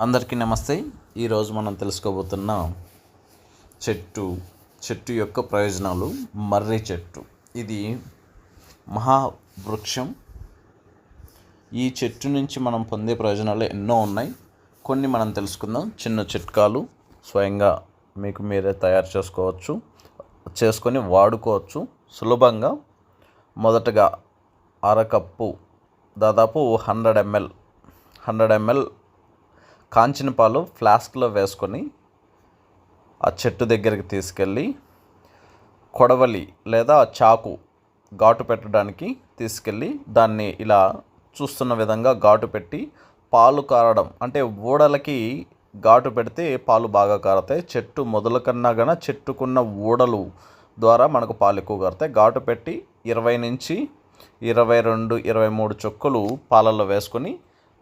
అందరికీ నమస్తే. ఈరోజు మనం తెలుసుకోబోతున్న చెట్టు చెట్టు యొక్క ప్రయోజనాలు. మర్రి చెట్టు. ఇది మహావృక్షం. ఈ చెట్టు నుంచి మనం పొందే ప్రయోజనాలు ఎన్నో ఉన్నాయి. కొన్ని మనం తెలుసుకుందాం. చిన్న చిట్కాలు స్వయంగా మీకు మీరే తయారు చేసుకోవచ్చు చేసుకొని వాడుకోవచ్చు. సులభంగా మొదటగా అరకప్పు దాదాపు హండ్రెడ్ ఎంఎల్ హండ్రెడ్ ఎంఎల్ కాంచిన పాలు ఫ్లాస్క్లో వేసుకొని ఆ చెట్టు దగ్గరికి తీసుకెళ్ళి కొడవలి లేదా చాకు ఘాటు పెట్టడానికి తీసుకెళ్ళి దాన్ని ఇలా చూస్తున్న విధంగా ఘాటు పెట్టి పాలు కారడం. అంటే ఊడలకి ఘాటు పెడితే పాలు బాగా కారతాయి. చెట్టు మొదల కన్నా గన చెట్టుకున్న ఊడలు ద్వారా మనకు పాలు ఎక్కువ కారుతాయి. ఘాటు పెట్టి ఇరవై నుంచి ఇరవై రెండు ఇరవై మూడు చుక్కలు పాలల్లో వేసుకొని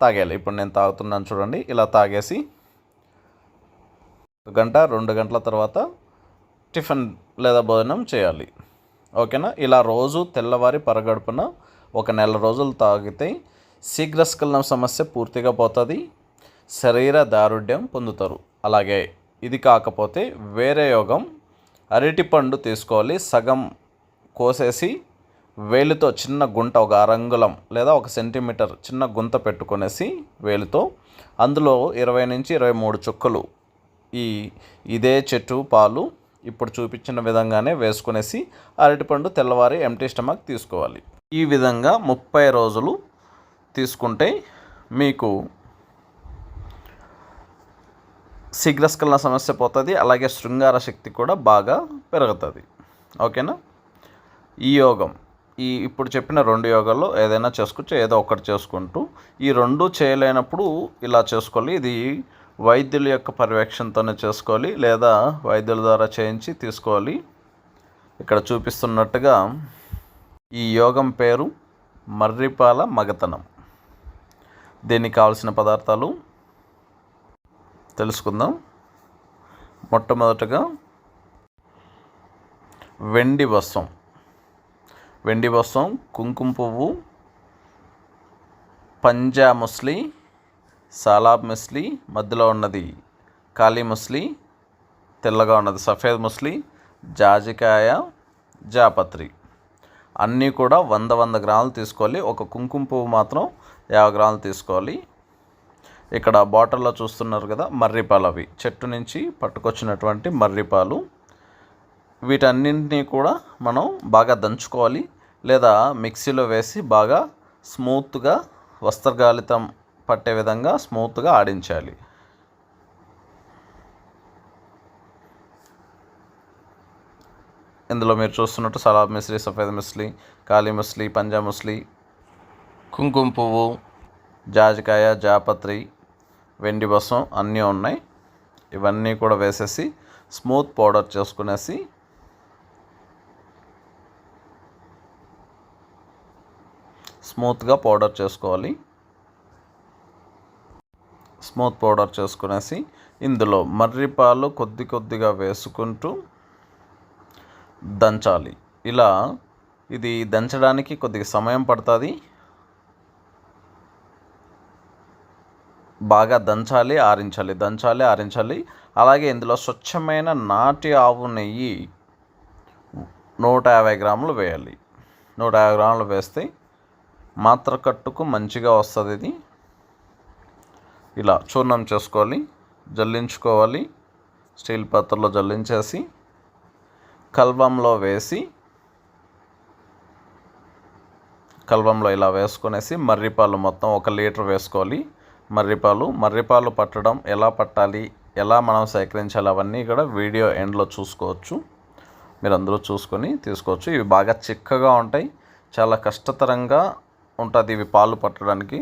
తాగేయాలి. ఇప్పుడు నేను తాగుతున్నాను చూడండి. ఇలా తాగేసి ఒక గంట రెండు గంటల తర్వాత టిఫిన్ లేదా భోజనం చేయాలి. ఓకేనా? ఇలా రోజు తెల్లవారి పరగడుపున ఒక నెల రోజులు తాగితే శీఘ్రస్ఖలనం సమస్య పూర్తిగా పోతుంది. శరీర దారుఢ్యం పొందుతారు. అలాగే ఇది కాకపోతే వేరే యోగం అరటిపండు తీసుకోవాలి. సగం కోసేసి వేలుతో చిన్న గుంట ఒక అరంగుళం లేదా ఒక సెంటీమీటర్ చిన్న గుంత పెట్టుకొనేసి వేలుతో అందులో ఇరవై నుంచి ఇరవై మూడు చుక్కలు ఈ ఇదే చెట్టు పాలు ఇప్పుడు చూపించిన విధంగానే వేసుకునేసి అరటిపండు తెల్లవారి ఎంటీ స్టమక్ తీసుకోవాలి. ఈ విధంగా ముప్పై రోజులు తీసుకుంటే మీకు శీఘ్రస్కలన సమస్య పోతుంది అలాగే శృంగార శక్తి కూడా బాగా పెరుగుతుంది. ఓకేనా? ఈ యోగం. ఈ ఇప్పుడు చెప్పిన రెండు యోగాల్లో ఏదైనా చేసుకోవచ్చు ఏదో ఒకటి చేసుకుంటూ ఈ రెండు చేయలేనప్పుడు ఇలా చేసుకోవాలి. ఇది వైద్యుల యొక్క పర్యవేక్షణతోనే చేసుకోవాలి లేదా వైద్యుల ద్వారా చేయించి తీసుకోవాలి. ఇక్కడ చూపిస్తున్నట్టుగా ఈ యోగం పేరు మర్రిపాల మగతనం. దీనికి కావాల్సిన పదార్థాలు తెలుసుకుందాం. మొట్టమొదటగా వెండి వస్త్రం వెండి వస్త్రం కుంకుమ పువ్వు పంజా ముస్లి సాలాబ్ ముస్లి మధ్యలో ఉన్నది కాళీ ముస్లి తెల్లగా ఉన్నది సఫేద్ ముస్లి జాజికాయ జాపత్రి. అన్నీ కూడా వంద వంద గ్రాములు తీసుకోవాలి. ఒక కుంకుమ పువ్వు మాత్రం యాభై గ్రాములు తీసుకోవాలి. ఇక్కడ బాటిల్లో చూస్తున్నారు కదా మర్రిపాలు అవి. చెట్టు నుంచి పట్టుకొచ్చినటువంటి మర్రిపాలు. వీటన్నింటినీ కూడా మనం బాగా దంచుకోవాలి. లేదా మిక్సీలో వేసి బాగా స్మూత్గా వస్త్రగాలితం పట్టే విధంగా స్మూత్గా ఆడించాలి. ఇందులో మీరు చూస్తున్నట్టు సలాబ్ మిస్లీ సఫేద్ మిస్లీ కాళీ మిస్లీ పంజా మిస్లీ కుంకుమ పువ్వు జాజికాయ జాపత్రి వెండి బసం అన్నీ ఉన్నాయి. ఇవన్నీ కూడా వేసేసి స్మూత్ పౌడర్ చేసుకునేసి స్మూత్గా పౌడర్ చేసుకోవాలి. స్మూత్ పౌడర్ చేసుకునేసి ఇందులో మర్రిపాలు కొద్ది కొద్దిగా వేసుకుంటూ దంచాలి. ఇలా ఇది దంచడానికి కొద్దిగా సమయం పడుతుంది. బాగా దంచాలి ఆరించాలి దంచాలి ఆరించాలి. అలాగే ఇందులో స్వచ్ఛమైన నాటి ఆవు నెయ్యి నూట యాభై గ్రాములు వేయాలి. నూట యాభై గ్రాములు వేస్తే మాత్ర కట్టుకు మంచిగా వస్తుంది ఇది. ఇలా చూర్ణం చేసుకోవాలి జల్లించుకోవాలి స్టీల్ పాత్రలో జల్లించేసి కల్వంలో వేసి కల్వంలో ఇలా వేసుకునేసి మర్రిపాలు మొత్తం ఒక లీటర్ వేసుకోవాలి. మర్రిపాలు మర్రిపాలు పట్టడం ఎలా పట్టాలి ఎలా మనం సేకరించాలి అవన్నీ కూడా వీడియో ఎండ్లో చూసుకోవచ్చు. మీరు అందరూ చూసుకొని తీసుకోవచ్చు. ఇవి బాగా చిక్కగా ఉంటాయి చాలా కష్టతరంగా ఉంటుంది ఇవి పాలు పట్టడానికి.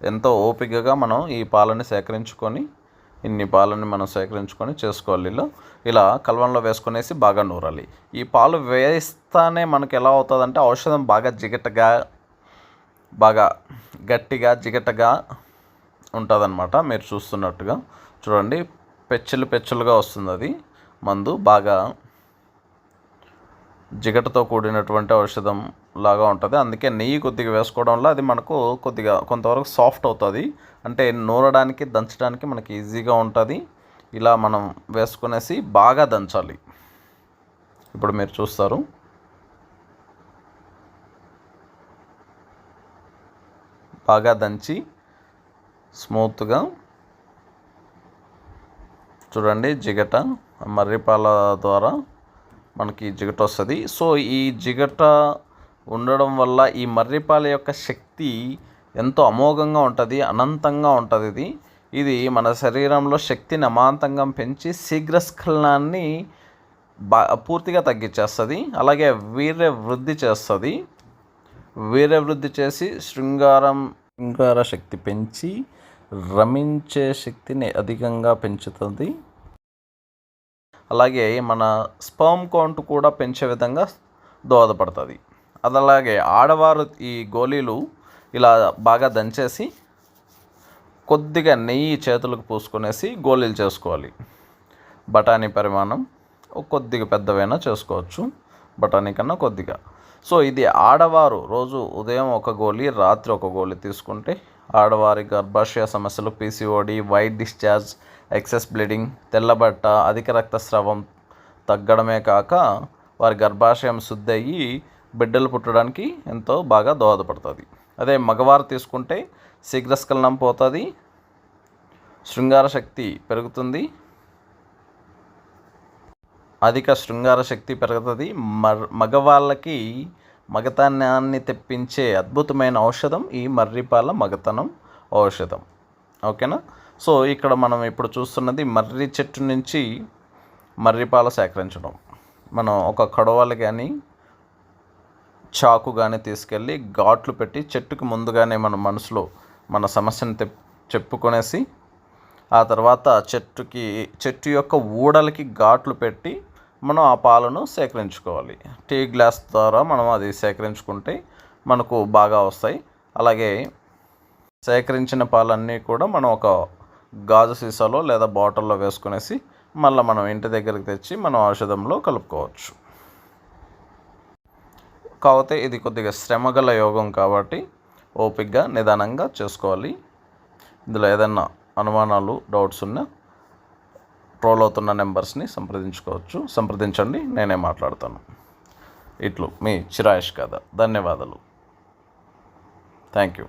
ఎంతో ఓపికగా మనం ఈ పాలని సేకరించుకొని ఇన్ని పాలని మనం సేకరించుకొని చేసుకోవాలి ఇలా ఇలా కలవంలో వేసుకునేసి బాగా నూరాలి. ఈ పాలు వేస్తానే మనకి ఎలా అవుతుందంటే ఔషధం బాగా జిగటగా బాగా గట్టిగా జిగటగా ఉంటుందన్నమాట. మీరు చూస్తున్నట్టుగా. చూడండి పెచ్చులు పెచ్చులుగా వస్తుంది అది మందు బాగా జిగటతో కూడినటువంటి ఔషధం లాగా ఉంటుంది. అందుకే నెయ్యి కొద్దిగా వేసుకోవడం వల్ల అది మనకు కొద్దిగా కొంతవరకు సాఫ్ట్ అవుతుంది. అంటే నూరడానికి దంచడానికి మనకి ఈజీగా ఉంటుంది. ఇలా మనం వేసుకునేసి బాగా దంచాలి. ఇప్పుడు మీరు చూస్తారు. బాగా దంచి స్మూత్గా చూడండి జిగట మర్రిపాల ద్వారా మనకి జిగట వస్తుంది. సో ఈ జిగట ఉండడం వల్ల ఈ మర్రిపాల యొక్క శక్తి ఎంతో అమోఘంగా ఉంటుంది అనంతంగా ఉంటుంది ఇది. ఇది మన శరీరంలో శక్తిని అమాంతంగా పెంచి శీఘ్రస్ఖలనాన్ని బా పూర్తిగా తగ్గించేస్తుంది. అలాగే వీర్య వృద్ధి చేస్తుంది. వీర్య వృద్ధి చేసి శృంగారం శృంగార శక్తి పెంచి రమించే శక్తిని అధికంగా పెంచుతుంది. అలాగే మన స్పర్మ్ కౌంట్ కూడా పెంచే విధంగా దోహదపడుతుంది. అది అలాగే ఆడవారు ఈ గోళీలు ఇలా బాగా దంచేసి కొద్దిగా నెయ్యి చేతులకు పూసుకునేసి గోళీలు చేసుకోవాలి. బఠానీ పరిమాణం కొద్దిగా పెద్దవైనా చేసుకోవచ్చు. బఠానీ కన్నా కొద్దిగా. సో ఇది ఆడవారు రోజు ఉదయం ఒక గోళీ రాత్రి ఒక గోళీ తీసుకుంటే ఆడవారి గర్భాశయ సమస్యలు PCOD white discharge excess bleeding తెల్లబట్ట అధిక రక్తస్రావం తగ్గడమే కాక వారి గర్భాశయం శుద్ధి అయ్యి బిడ్డలు పుట్టడానికి ఎంతో బాగా దోహదపడుతుంది. అదే మగవారు తీసుకుంటే శీఘ్రస్ఖలనం పోతుంది. శృంగార శక్తి పెరుగుతుంది. అధిక శృంగార శక్తి పెరుగుతుంది. మగవాళ్ళకి మగతనాన్ని తెప్పించే అద్భుతమైన ఔషధం ఈ మర్రిపాల మగతనం ఔషధం. ఓకేనా? సో ఇక్కడ మనం ఇప్పుడు చూస్తున్నది మర్రి చెట్టు నుంచి మర్రిపాల సేకరించడం. మనం ఒక కడవలు కానీ చాకు కానీ తీసుకెళ్ళి ఘాట్లు పెట్టి చెట్టుకి ముందుగానే మన మనసులో మన సమస్యను తె చెప్పుకొనేసి ఆ తర్వాత చెట్టుకి చెట్టు యొక్క ఊడలకి ఘాట్లు పెట్టి మనం ఆ పాలను సేకరించుకోవాలి. టీ గ్లాస్ ద్వారా మనం అది సేకరించుకుంటే మనకు బాగా వస్తాయి. అలాగే సేకరించిన పాలన్నీ కూడా మనం ఒక గాజు సీసాలో లేదా బాటిల్లో వేసుకునేసి మళ్ళీ మనం ఇంటి దగ్గరికి తెచ్చి మనం ఔషధంలో కలుపుకోవచ్చు. కాకపోతే ఇది కొద్దిగా శ్రమగల యోగం కాబట్టి ఓపిక్గా నిదానంగా చేసుకోవాలి. ఇందులో ఏదైనా అనుమానాలు డౌట్స్ ఉన్నా ట్రోల్ అవుతున్న నెంబర్స్ని సంప్రదించుకోవచ్చు. సంప్రదించండి నేనే మాట్లాడతాను. ఇట్లు మీ చిరాయిష్ కథ ధన్యవాదాలు. Thank you.